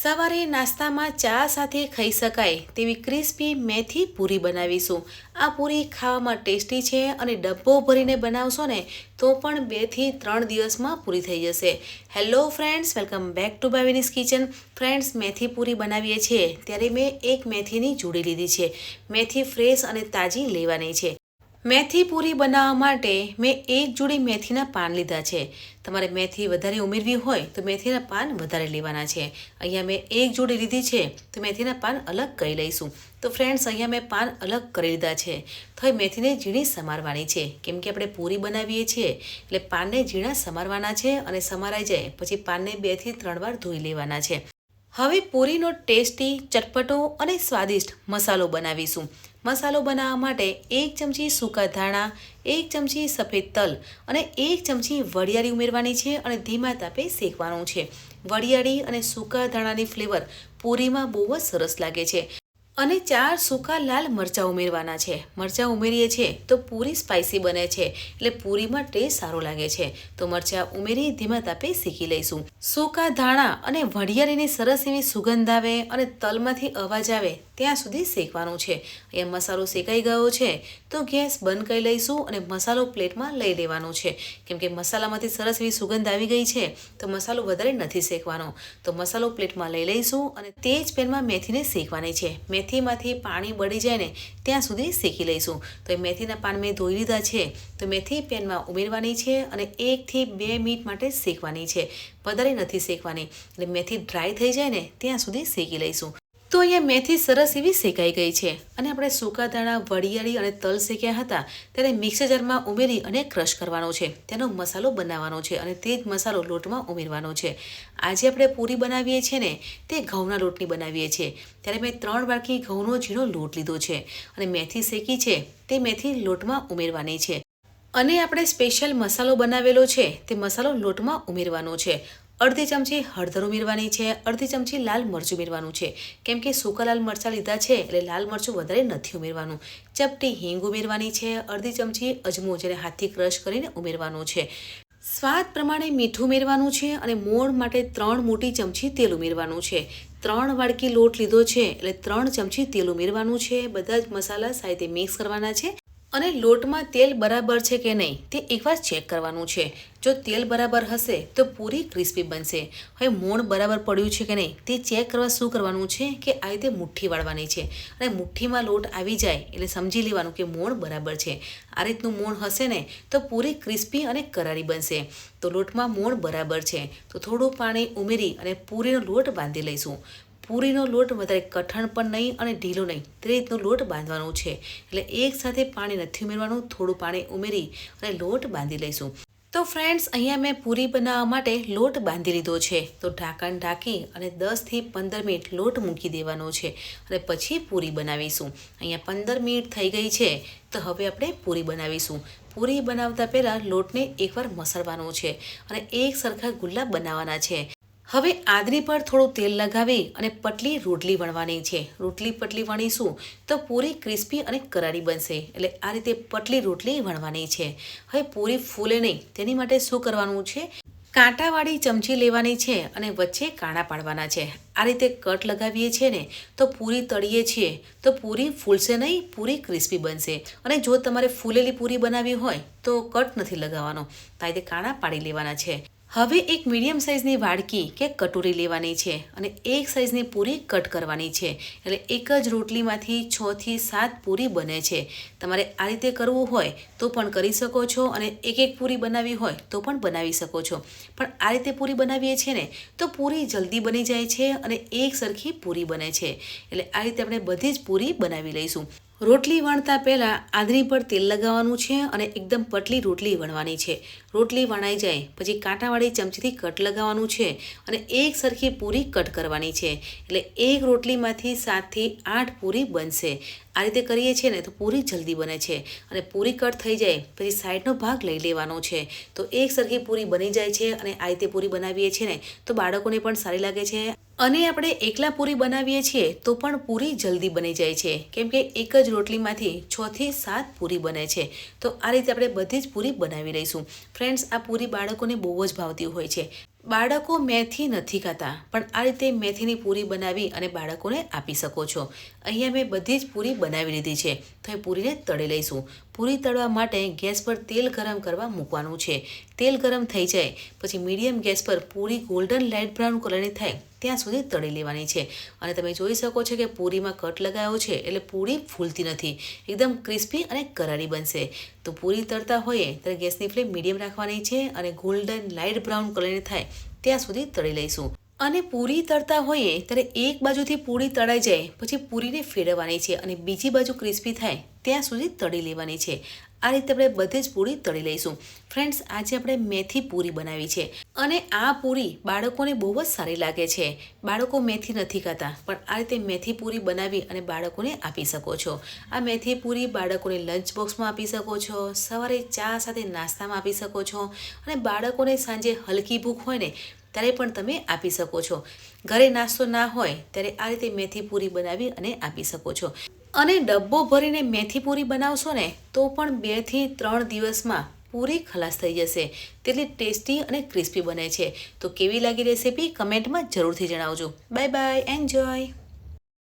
સવારે નાસ્તામાં ચા સાથે ખાઈ શકાય તેવી ક્રિસ્પી મેથી પૂરી બનાવીશું. આ પૂરી ખાવામાં ટેસ્ટી છે અને ડબ્બો ભરીને બનાવશો ને તો પણ બેથી ત્રણ દિવસમાં પૂરી થઈ જશે. Hello friends welcome back to Bhavini's kitchen friends મેથી પૂરી બનાવીએ છીએ. ત્યારે મેં એક મેથીની જોડી લીધી છે. મેથી ફ્રેશ અને તાજી લેવાની છે. મેથી પૂરી બનાવવા માટે મેં એક જોડી મેથીના પાન લીધા છે. તમારે મેથી વધારે ઉમેરવી હોય તો મેથીના પાન વધારે લેવાના છે. અહીંયા મેં એક જોડી લીધી છે, તો મેથીના પાન અલગ કરી લઈશું. તો ફ્રેન્ડ્સ અહીંયા મેં પાન અલગ કરી લીધા છે. તો હવે મેથીને ઝીણી સમારવાની છે. કેમ કે આપણે પૂરી બનાવીએ છીએ, એટલે પાનને ઝીણા સમારવાના છે અને સમારાઈ જાય, પછી પાનને બેથી ત્રણ વાર ધોઈ લેવાના છે. હવે પૂરીનો ટેસ્ટી, ચટપટો અને સ્વાદિષ્ટ મસાલો બનાવીશું. મસાલો બનાવવા માટે એક ચમચી સૂકા ધાણા, એક ચમચી સફેદ તલ અને એક ચમચી વરિયાળી ઉમેરવાની છે અને ધીમા તાપે શેકવાનું છે. વરિયાળી અને સૂકા ધાણાની ફ્લેવર પૂરીમાં બહુ જ સરસ લાગે છે. અને ચાર સૂકા લાલ મરચાં ઉમેરવાના છે. મરચાં ઉમેરીએ છીએ તો પૂરી સ્પાઇસી બને છે. એટલે પૂરીમાં ટેસ્ટ સારો લાગે છે. તો મરચાં ઉમેરી ધીમા તાપે શીખી લઈશું. સૂકા ધાણા અને વઢિયારીની સરસ એવી સુગંધ આવે અને તલમાંથી અવાજ આવે ત્યાં સુધી શેકવાનું છે. અહીંયા મસાલો શેકાઈ ગયો છે તો ગેસ બંધ કરી લઈશું અને મસાલો પ્લેટમાં લઈ લેવાનો છે. કેમ કે મસાલામાંથી સરસ એવી સુગંધ આવી ગઈ છે તો મસાલો વધારે નથી શેકવાનો. તો મસાલો પ્લેટમાં લઈ લઈશું અને તે જ પેનમાં મેથીને શેકવાની છે. મેથીમાંથી પાણી બળી જાય ને ત્યાં સુધી શેકી લઈશું. તો એ મેથીના પાન મેં ધોઈ લીધા છે. તો મેથી પેનમાં ઉમેરવાની છે અને એકથી બે મિનિટ માટે શેકવાની છે. વધારે નથી શેકવાની. એટલે મેથી ડ્રાય થઈ જાય ને ત્યાં સુધી શેકી લઈશું. તો અહીંયા મેથી સરસ એવી શેકાઈ ગઈ છે. અને આપણે સૂકા દાણા વડિયાળી અને તલ શેક્યા હતા, ત્યારે મિક્સર જારમાં ઉમેરી અને ક્રશ કરવાનો છે. તેનો મસાલો બનાવવાનો છે અને તે જ મસાલો લોટમાં ઉમેરવાનો છે. આજે આપણે પૂરી બનાવીએ છીએ ને, તે ઘઉંના લોટની બનાવીએ છીએ. ત્યારે મેં ત્રણ વાટકી ઘઉંનો ઝીણો લોટ લીધો છે અને મેથી શેકી છે, તે મેથી લોટમાં ઉમેરવાની છે. અને આપણે સ્પેશિયલ મસાલો બનાવેલો છે, તે મસાલો લોટમાં ઉમેરવાનો છે. અડધી ચમચી હળદર ઉમેરવાની છે, અડધી ચમચી લાલ મરચું ઉમેરવાનું છે. કેમ કે સૂકા લાલ મરચાં લીધા છે, એટલે લાલ મરચું વધારે નથી ઉમેરવાનું. ચપટી હિંગ ઉમેરવાની છે, અડધી ચમચી અજમો જેને હાથથી ક્રશ કરીને ઉમેરવાનું છે. સ્વાદ પ્રમાણે મીઠું ઉમેરવાનું છે અને મોણ માટે ત્રણ મોટી ચમચી તેલ ઉમેરવાનું છે. ત્રણ વાડકી લોટ લીધો છે, એટલે ત્રણ ચમચી તેલ ઉમેરવાનું છે. બધા જ મસાલા સાથે મિક્સ કરવાના છે. અને લોટમાં તેલ બરાબર છે કે નહીં તે એકવાર ચેક કરવાનું છે. જો તેલ બરાબર હશે તો પૂરી ક્રિસ્પી બનશે. હવે મોણ બરાબર પડ્યું છે કે નહીં તે ચેક કરવા શું કરવાનું છે કે આ રીતે મુઠ્ઠી વાળવાની છે. અને મુઠ્ઠીમાં લોટ આવી જાય એટલે સમજી લેવાનું કે મોણ બરાબર છે. આ રીતનું મોણ હશે ને તો પૂરી ક્રિસ્પી અને કરારી બનશે. તો લોટમાં મોણ બરાબર છે. તો થોડું પાણી ઉમેરી અને પૂરીનો લોટ બાંધી લઈશું. પૂરીનો લોટ વધારે કઠણ પણ નહીં અને ઢીલો નહીં. તે રીતનો લોટ બાંધવાનો છે. એટલે એકસાથે પાણી નથી ઉમેરવાનું, થોડું પાણી ઉમેરી અને લોટ બાંધી લઈશું. તો ફ્રેન્ડ્સ અહીંયા મેં પૂરી બનાવવા માટે લોટ બાંધી લીધો છે. તો ઢાંકણ ઢાંકી અને દસથી પંદર મિનિટ લોટ મૂકી દેવાનો છે અને પછી પૂરી બનાવીશું. અહીંયા પંદર મિનિટ થઈ ગઈ છે, તો હવે આપણે પૂરી બનાવીશું. પૂરી બનાવતા પહેલાં લોટને એકવાર મસળવાનો છે અને એક સરખા ગુલ્લા બનાવવાના છે. હવે આદરી પર થોડું તેલ લગાવી અને પટલી રોટલી વણવાની છે. રોટલી પટલી વણીશું તો પૂરી ક્રિસ્પી અને કરારી બનશે. એટલે આ રીતે પટલી રોટલી વણવાની છે. હવે પૂરી ફૂલે નહીં, તેની માટે શું કરવાનું છે? કાંટાવાળી ચમચી લેવાની છે અને વચ્ચે કાણા પાડવાના છે. આ રીતે કટ લગાવીએ છીએ ને, તો પૂરી તળીએ છીએ. તો પૂરી ફૂલશે નહીં, પૂરી ક્રિસ્પી બનશે. અને જો તમારે ફૂલેલી પૂરી બનાવવી હોય, તો કટ નથી લગાવવાનો. તો આ રીતે કાણા પાડી લેવાના છે. હવે એક મીડિયમ સાઇઝની વાડકી કે કટોરી લેવાની છે અને એક સાઇઝની પૂરી કટ કરવાની છે. એટલે એક જ રોટલીમાંથી છથી સાત પૂરી બને છે. તમારે આ રીતે કરવું હોય તો પણ કરી શકો છો અને એક એક પૂરી બનાવવી હોય તો પણ બનાવી શકો છો. પણ આ રીતે પૂરી બનાવીએ છીએ ને, તો પૂરી જલ્દી બની જાય છે અને એક સરખી પૂરી બને છે. એટલે આ રીતે આપણે બધી જ પૂરી બનાવી લઈશું. રોટલી વણતા પહેલાં આંધળી પર તેલ લગાવવાનું છે અને એકદમ પટલી રોટલી વણવાની છે. રોટલી વણાઈ જાય, પછી કાંટાવાળી ચમચીથી કટ લગાવવાનું છે અને એક સરખી પૂરી કટ કરવાની છે. એટલે એક રોટલીમાંથી સાતથી આઠ પૂરી બનશે. આ રીતે કરીએ છીએ ને તો પૂરી જલ્દી બને છે અને પૂરી કટ થઈ જાય, પછી સાઈડનો ભાગ લઈ લેવાનો છે. તો એક સરખી પૂરી બની જાય છે અને આ રીતે પૂરી બનાવીએ છીએ ને તો બાળકોને પણ સારી લાગે છે. અને આપણે એકલા પૂરી બનાવીએ છીએ તો પણ પૂરી જલ્દી બની જાય છે. કેમ કે એક જ રોટલીમાંથી છથી સાત પૂરી બને છે. તો આ રીતે આપણે બધી જ પૂરી બનાવી લઈશું. ફ્રેન્ડ્સ, આ પૂરી બાળકોને બહુ જ ભાવતી હોય છે. બાળકો મેથી નથી ખાતા, પણ આ રીતે મેથીની પૂરી બનાવી અને બાળકોને આપી શકો છો. અહીંયા મેં બધી જ પૂરી બનાવી લીધી છે. તો એ પૂરીને તળી લઈશું. પૂરી તળવા માટે ગેસ પર તેલ ગરમ કરવા મૂકવાનું છે. તેલ ગરમ થઈ જાય, પછી મીડિયમ ગેસ પર પૂરી ગોલ્ડન લાઇટ બ્રાઉન કલરની થાય ત્યાં સુધી તળી લેવાની છે. અને તમે જોઈ શકો છો કે પૂરીમાં કટ લગાવ્યો છે એટલે પૂરી ફૂલતી નથી. એકદમ ક્રિસ્પી અને કરારી બનશે. તો પૂરી તળતા હોઈએ ત્યારે ગેસની ફ્લેમ મીડિયમ રાખવાની છે અને ગોલ્ડન લાઇટ બ્રાઉન કલરની થાય ત્યાં સુધી તળી લઈશું. અને પૂરી તળતા હોઈએ ત્યારે એક બાજુથી પૂરી તળાઈ જાય, પછી પૂરીને ફેરવવાની છે અને બીજી બાજુ ક્રિસ્પી થાય, ત્યાં સુધી તળી લેવાની છે. આ રીતે આપણે બધી જ પૂરી તળી લઈશું. ફ્રેન્ડ્સ, આજે આપણે મેથી પૂરી બનાવી છે અને આ પૂરી બાળકોને બહુ જ સારી લાગે છે. બાળકો મેથી નથી ખાતા, પણ આ રીતે મેથી પૂરી બનાવી અને બાળકોને આપી શકો છો. આ મેથી પૂરી બાળકોને લંચ બોક્સમાં આપી શકો છો, સવારે ચા સાથે નાસ્તામાં આપી શકો છો અને બાળકોને સાંજે હલકી ભૂખ હોય ને ત્યારે પણ તમે આપી શકો છો. ઘરે નાસ્તો ના હોય ત્યારે આ રીતે મેથી પૂરી બનાવી અને આપી શકો છો. અને ડબ્બો ભરીને મેથી પૂરી બનાવશો ને, તો પણ બેથી ત્રણ દિવસમાં પૂરી ખલાસ થઈ જશે. તેટલી ટેસ્ટી અને ક્રિસ્પી બને છે. તો કેવી લાગી રેસીપી કમેન્ટમાં જરૂરથી જણાવજો. Bye bye, enjoy!